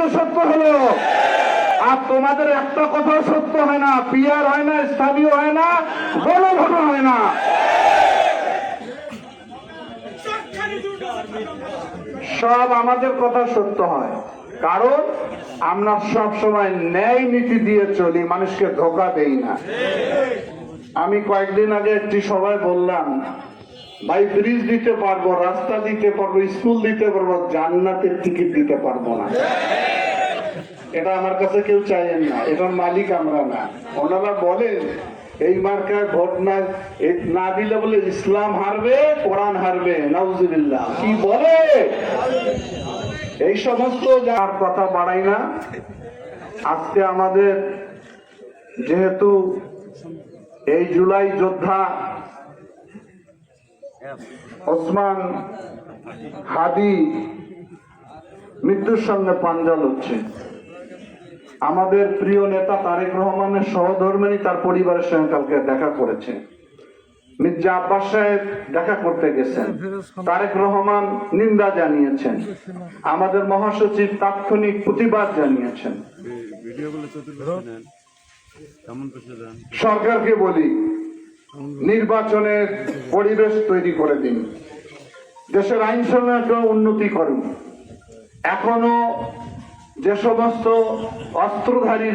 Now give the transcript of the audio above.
সত্য হলো। আর তোমাদের একটা কথাও সত্য হয় না, পিয়ার হয় না, স্থানীয় হয় না, গণভোট হয় না। সব আমাদের কথা সত্য হয়। কারণ আমরা সব সময় ন্যায় নীতি দিয়ে চলি, মানুষকে ধোকা দেই না। আমি কয়েকদিন আগে একটি সবাই বললাম ভাই ব্রিজ দিতে পারব, রাস্তা দিতে পারব স্কুল দিতে পারব, জান্নাতের টিকিট দিতে পারব না। এটা আমার কাছে কেউ চাইেন না, এটার মালিক আমরা না। ওনারা বলেন, এই মার্কায় ভোট না না দিলে বলে ইসলাম হারবে, কোরআন হারবে, নাউজুবিল্লাহ। কি বলে? এই সমস্ত যার কথা বাড়াই না, আজকে আমাদের যেহেতু এই জুলাই যোদ্ধা ওসমান হাদি মৃত্যুর সঙ্গে পাঞ্জা লড়ছে আমাদের প্রিয় নেতা তারেক রহমানের সহধর্মিনী তার পরিবারের সঙ্গে কালকে দেখা করেছে। মির্জা আব্বাস সাহেব দেখা করতে গেছেন। তারেক রহমান নিন্দা জানিয়েছেন। আমাদের মহাসচিব তাৎক্ষণিক প্রতিবাদ জানিয়েছেন। সরকারকে বলি নির্বাচনের পরিবেশ তৈরি করে দিন। দেশের আইন শৃঙ্খলা উন্নতি করুন। এখনও যে সমস্ত অস্ত্রধারী